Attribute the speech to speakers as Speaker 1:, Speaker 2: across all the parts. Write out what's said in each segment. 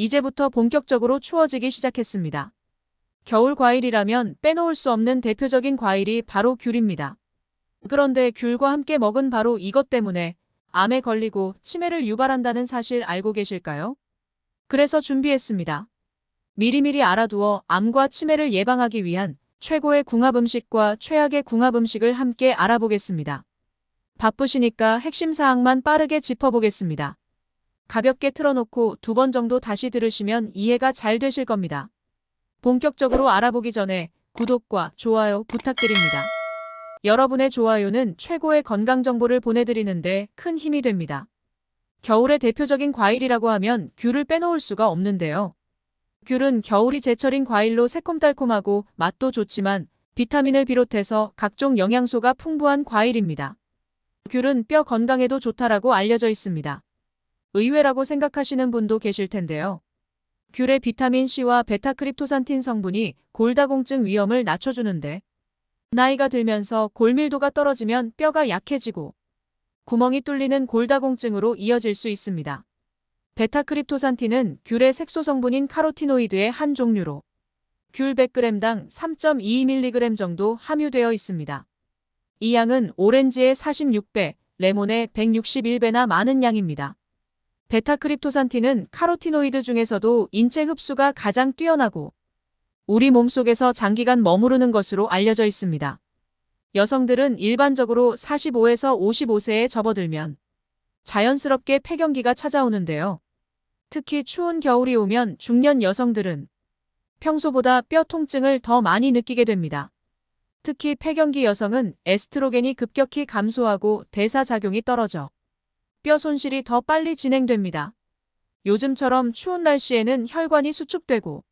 Speaker 1: 이제부터 본격적으로 추워지기 시작했습니다. 겨울 과일이라면 빼놓을 수 없는 대표적인 과일이 바로 귤입니다. 그런데 귤과 함께 먹은 바로 이것 때문에 암에 걸리고 치매를 유발한다는 사실 알고 계실까요? 그래서 준비했습니다. 미리미리 알아두어 암과 치매를 예방하기 위한 최고의 궁합 음식과 최악의 궁합 음식을 함께 알아보겠습니다. 바쁘시니까 핵심 사항만 빠르게 짚어보겠습니다. 가볍게 틀어놓고 두 번 정도 다시 들으시면 이해가 잘 되실 겁니다. 본격적으로 알아보기 전에 구독과 좋아요 부탁드립니다. 여러분의 좋아요는 최고의 건강 정보를 보내드리는데 큰 힘이 됩니다. 겨울의 대표적인 과일이라고 하면 귤을 빼놓을 수가 없는데요. 귤은 겨울이 제철인 과일로 새콤달콤하고 맛도 좋지만 비타민을 비롯해서 각종 영양소가 풍부한 과일입니다. 귤은 뼈 건강에도 좋다라고 알려져 있습니다. 의외라고 생각하시는 분도 계실 텐데요. 귤의 비타민 C와 베타크립토산틴 성분이 골다공증 위험을 낮춰주는데 나이가 들면서 골밀도가 떨어지면 뼈가 약해지고 구멍이 뚫리는 골다공증으로 이어질 수 있습니다. 베타크립토산틴은 귤의 색소 성분인 카로티노이드의 한 종류로 귤 100g당 3.22mg 정도 함유되어 있습니다. 이 양은 오렌지의 46배, 레몬의 161배나 많은 양입니다. 베타크립토산틴은 카로티노이드 중에서도 인체 흡수가 가장 뛰어나고 우리 몸속에서 장기간 머무르는 것으로 알려져 있습니다. 여성들은 일반적으로 45에서 55세에 접어들면 자연스럽게 폐경기가 찾아오는데요. 특히 추운 겨울이 오면 중년 여성들은 평소보다 뼈 통증을 더 많이 느끼게 됩니다. 특히 폐경기 여성은 에스트로겐이 급격히 감소하고 대사작용이 떨어져 뼈 손실이 더 빨리 진행됩니다. 요즘처럼 추운 날씨에는 혈관이 수축되고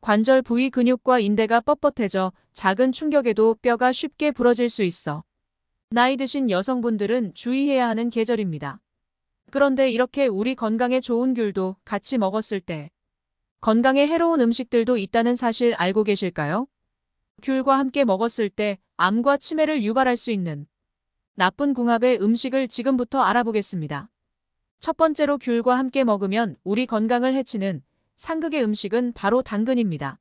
Speaker 1: 관절 부위 근육과 인대가 뻣뻣해져 작은 충격에도 뼈가 쉽게 부러질 수 있어 나이 드신 여성분들은 주의해야 하는 계절입니다. 그런데 이렇게 우리 건강에 좋은 귤도 같이 먹었을 때 건강에 해로운 음식들도 있다는 사실 알고 계실까요? 귤과 함께 먹었을 때 암과 치매를 유발할 수 있는 나쁜 궁합의 음식을 지금부터 알아보겠습니다. 첫 번째로 귤과 함께 먹으면 우리 건강을 해치는 상극의 음식은 바로 당근입니다.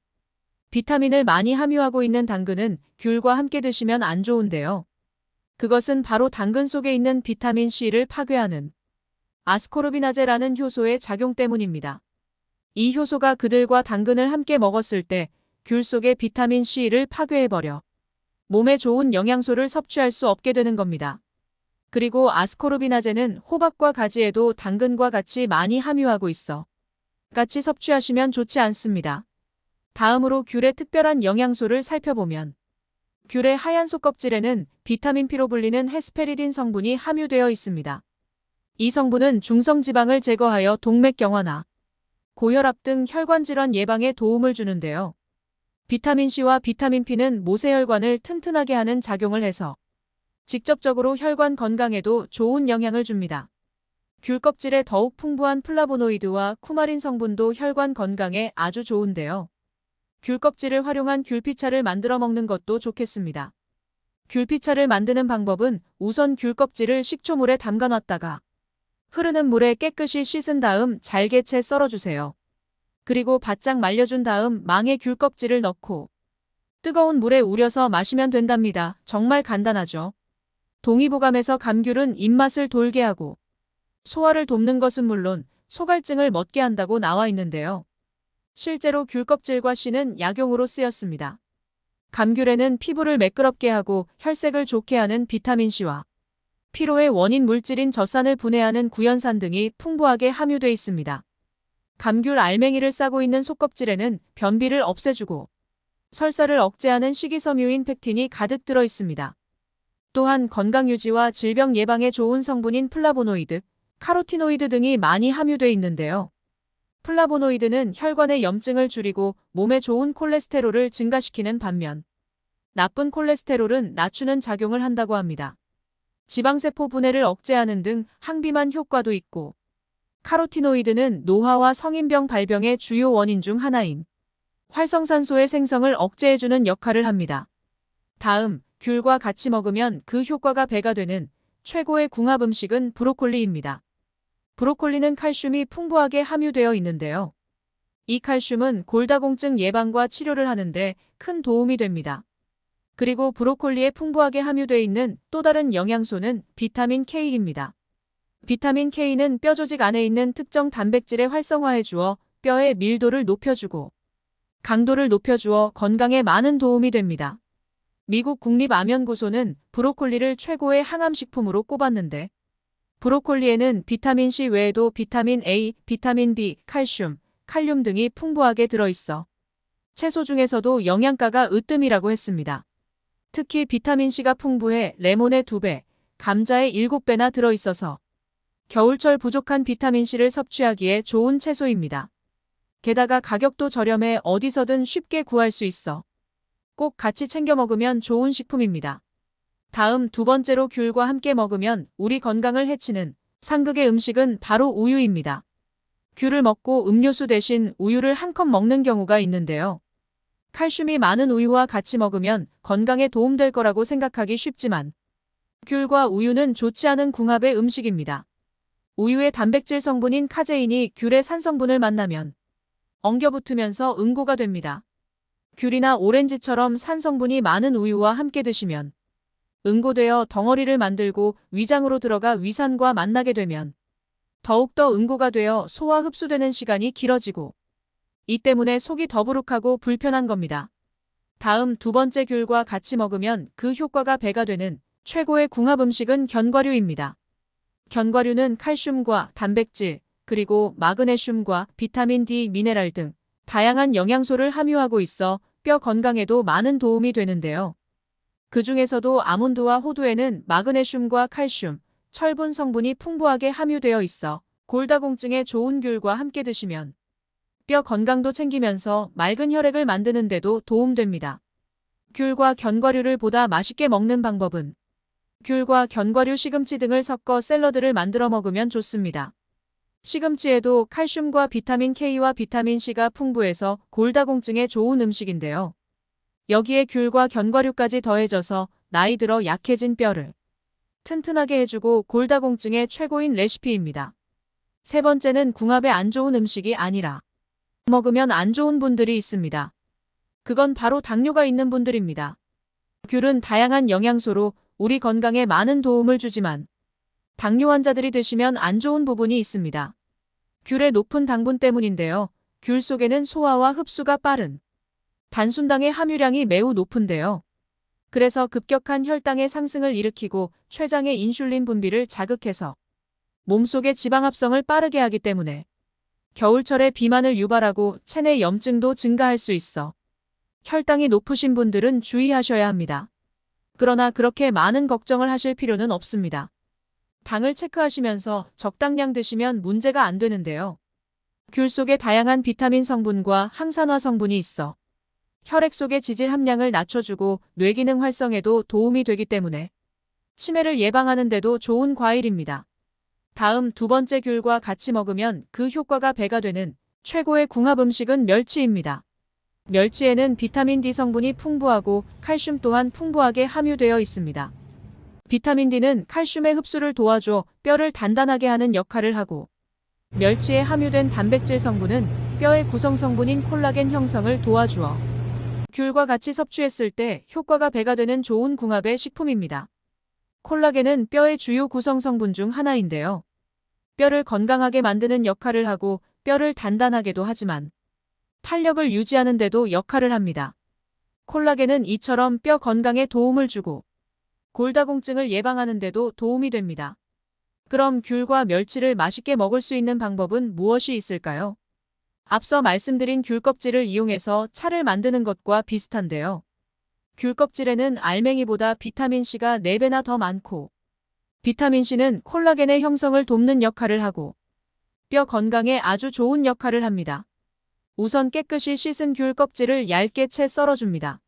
Speaker 1: 비타민을 많이 함유하고 있는 당근은 귤과 함께 드시면 안 좋은데요. 그것은 바로 당근 속에 있는 비타민 C를 파괴하는 아스코르비나제라는 효소의 작용 때문입니다. 이 효소가 그들과 당근을 함께 먹었을 때 귤 속의 비타민 C를 파괴해버려 몸에 좋은 영양소를 섭취할 수 없게 되는 겁니다. 그리고 아스코르비나제는 호박과 가지에도 당근과 같이 많이 함유하고 있어 같이 섭취하시면 좋지 않습니다. 다음으로 귤의 특별한 영양소를 살펴보면 귤의 하얀 속껍질에는 비타민 P로 불리는 헤스페리딘 성분이 함유되어 있습니다. 이 성분은 중성지방을 제거하여 동맥경화나 고혈압 등 혈관 질환 예방에 도움을 주는데요. 비타민 C와 비타민 P는 모세혈관을 튼튼하게 하는 작용을 해서 직접적으로 혈관 건강에도 좋은 영향을 줍니다. 귤 껍질에 더욱 풍부한 플라보노이드와 쿠마린 성분도 혈관 건강에 아주 좋은데요. 귤 껍질을 활용한 귤피차를 만들어 먹는 것도 좋겠습니다. 귤피차를 만드는 방법은 우선 귤 껍질을 식초물에 담가 놨다가 흐르는 물에 깨끗이 씻은 다음 잘게 채 썰어주세요. 그리고 바짝 말려준 다음 망에 귤 껍질을 넣고 뜨거운 물에 우려서 마시면 된답니다. 정말 간단하죠. 동의보감에서 감귤은 입맛을 돌게 하고 소화를 돕는 것은 물론 소갈증을 멎게 한다고 나와 있는데요. 실제로 귤 껍질과 씨는 약용으로 쓰였습니다. 감귤에는 피부를 매끄럽게 하고 혈색을 좋게 하는 비타민C와 피로의 원인 물질인 젖산을 분해하는 구연산 등이 풍부하게 함유돼 있습니다. 감귤 알맹이를 싸고 있는 속껍질에는 변비를 없애주고 설사를 억제하는 식이섬유인 팩틴이 가득 들어 있습니다. 또한 건강 유지와 질병 예방에 좋은 성분인 플라보노이드, 카로티노이드 등이 많이 함유돼 있는데요. 플라보노이드는 혈관의 염증을 줄이고 몸에 좋은 콜레스테롤을 증가시키는 반면 나쁜 콜레스테롤은 낮추는 작용을 한다고 합니다. 지방세포 분해를 억제하는 등 항비만 효과도 있고 카로티노이드는 노화와 성인병 발병의 주요 원인 중 하나인 활성산소의 생성을 억제해주는 역할을 합니다. 다음, 귤과 같이 먹으면 그 효과가 배가 되는 최고의 궁합 음식은 브로콜리입니다. 브로콜리는 칼슘이 풍부하게 함유되어 있는데요. 이 칼슘은 골다공증 예방과 치료를 하는데 큰 도움이 됩니다. 그리고 브로콜리에 풍부하게 함유되어 있는 또 다른 영양소는 비타민 K입니다. 비타민 K는 뼈 조직 안에 있는 특정 단백질의 활성화해 주어 뼈의 밀도를 높여주고 강도를 높여주어 건강에 많은 도움이 됩니다. 미국 국립암연구소는 브로콜리를 최고의 항암식품으로 꼽았는데 브로콜리에는 비타민 C 외에도 비타민 A, 비타민 B, 칼슘, 칼륨 등이 풍부하게 들어있어 채소 중에서도 영양가가 으뜸이라고 했습니다. 특히 비타민 C가 풍부해 레몬의 2배, 감자의 7배나 들어있어서 겨울철 부족한 비타민 C를 섭취하기에 좋은 채소입니다. 게다가 가격도 저렴해 어디서든 쉽게 구할 수 있어 꼭 같이 챙겨 먹으면 좋은 식품입니다. 다음 두 번째로 귤과 함께 먹으면 우리 건강을 해치는 상극의 음식은 바로 우유입니다. 귤을 먹고 음료수 대신 우유를 한 컵 먹는 경우가 있는데요. 칼슘이 많은 우유와 같이 먹으면 건강에 도움될 거라고 생각하기 쉽지만 귤과 우유는 좋지 않은 궁합의 음식입니다. 우유의 단백질 성분인 카제인이 귤의 산성분을 만나면 엉겨붙으면서 응고가 됩니다. 귤이나 오렌지처럼 산성분이 많은 우유와 함께 드시면 응고되어 덩어리를 만들고 위장으로 들어가 위산과 만나게 되면 더욱더 응고가 되어 소화 흡수되는 시간이 길어지고 이 때문에 속이 더부룩하고 불편한 겁니다. 다음 두 번째 귤과 같이 먹으면 그 효과가 배가 되는 최고의 궁합 음식은 견과류입니다. 견과류는 칼슘과 단백질, 그리고 마그네슘과 비타민 D, 미네랄 등 다양한 영양소를 함유하고 있어 뼈 건강에도 많은 도움이 되는데요. 그 중에서도 아몬드와 호두에는 마그네슘과 칼슘, 철분 성분이 풍부하게 함유되어 있어 골다공증에 좋은 귤과 함께 드시면 뼈 건강도 챙기면서 맑은 혈액을 만드는 데도 도움됩니다. 귤과 견과류를 보다 맛있게 먹는 방법은 귤과 견과류 시금치 등을 섞어 샐러드를 만들어 먹으면 좋습니다. 시금치에도 칼슘과 비타민 K와 비타민 C가 풍부해서 골다공증에 좋은 음식인데요. 여기에 귤과 견과류까지 더해져서 나이 들어 약해진 뼈를 튼튼하게 해주고 골다공증의 최고인 레시피입니다. 세 번째는 궁합에 안 좋은 음식이 아니라 먹으면 안 좋은 분들이 있습니다. 그건 바로 당뇨가 있는 분들입니다. 귤은 다양한 영양소로 우리 건강에 많은 도움을 주지만 당뇨 환자들이 드시면 안 좋은 부분이 있습니다. 귤의 높은 당분 때문인데요. 귤 속에는 소화와 흡수가 빠른 단순당의 함유량이 매우 높은데요. 그래서 급격한 혈당의 상승을 일으키고 췌장의 인슐린 분비를 자극해서 몸속의 지방 합성을 빠르게 하기 때문에 겨울철에 비만을 유발하고 체내 염증도 증가할 수 있어 혈당이 높으신 분들은 주의하셔야 합니다. 그러나 그렇게 많은 걱정을 하실 필요는 없습니다. 당을 체크하시면서 적당량 드시면 문제가 안 되는데요. 귤 속에 다양한 비타민 성분과 항산화 성분이 있어 혈액 속의 지질 함량을 낮춰주고 뇌기능 활성에도 도움이 되기 때문에 치매를 예방하는 데도 좋은 과일입니다. 다음 두 번째 귤과 같이 먹으면 그 효과가 배가 되는 최고의 궁합 음식은 멸치입니다. 멸치에는 비타민 D 성분이 풍부하고 칼슘 또한 풍부하게 함유되어 있습니다. 비타민 D는 칼슘의 흡수를 도와줘 뼈를 단단하게 하는 역할을 하고 멸치에 함유된 단백질 성분은 뼈의 구성 성분인 콜라겐 형성을 도와주어 귤과 같이 섭취했을 때 효과가 배가 되는 좋은 궁합의 식품입니다. 콜라겐은 뼈의 주요 구성 성분 중 하나인데요. 뼈를 건강하게 만드는 역할을 하고 뼈를 단단하게도 하지만 탄력을 유지하는 데도 역할을 합니다. 콜라겐은 이처럼 뼈 건강에 도움을 주고 골다공증을 예방하는 데도 도움이 됩니다. 그럼 귤과 멸치를 맛있게 먹을 수 있는 방법은 무엇이 있을까요? 앞서 말씀드린 귤 껍질을 이용해서 차를 만드는 것과 비슷한데요. 귤 껍질에는 알맹이보다 비타민C가 4배나 더 많고 비타민C는 콜라겐의 형성을 돕는 역할을 하고 뼈 건강에 아주 좋은 역할을 합니다. 우선 깨끗이 씻은 귤 껍질을 얇게 채 썰어줍니다.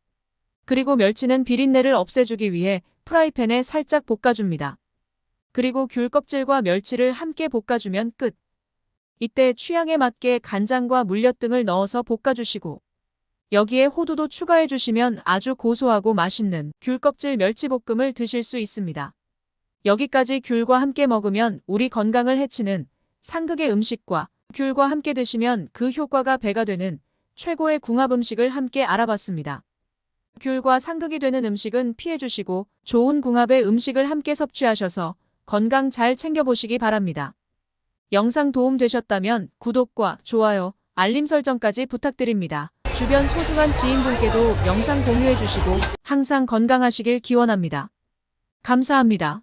Speaker 1: 그리고 멸치는 비린내를 없애주기 위해 프라이팬에 살짝 볶아줍니다. 그리고 귤 껍질과 멸치를 함께 볶아주면 끝. 이때 취향에 맞게 간장과 물엿 등을 넣어서 볶아주시고 여기에 호두도 추가해주시면 아주 고소하고 맛있는 귤 껍질 멸치볶음을 드실 수 있습니다. 여기까지 귤과 함께 먹으면 우리 건강을 해치는 상극의 음식과 귤과 함께 드시면 그 효과가 배가 되는 최고의 궁합 음식을 함께 알아봤습니다. 귤과 상극이 되는 음식은 피해주시고 좋은 궁합의 음식을 함께 섭취하셔서 건강 잘 챙겨보시기 바랍니다. 영상 도움 되셨다면 구독과 좋아요, 알림 설정까지 부탁드립니다. 주변 소중한 지인분께도 영상 공유해주시고 항상 건강하시길 기원합니다. 감사합니다.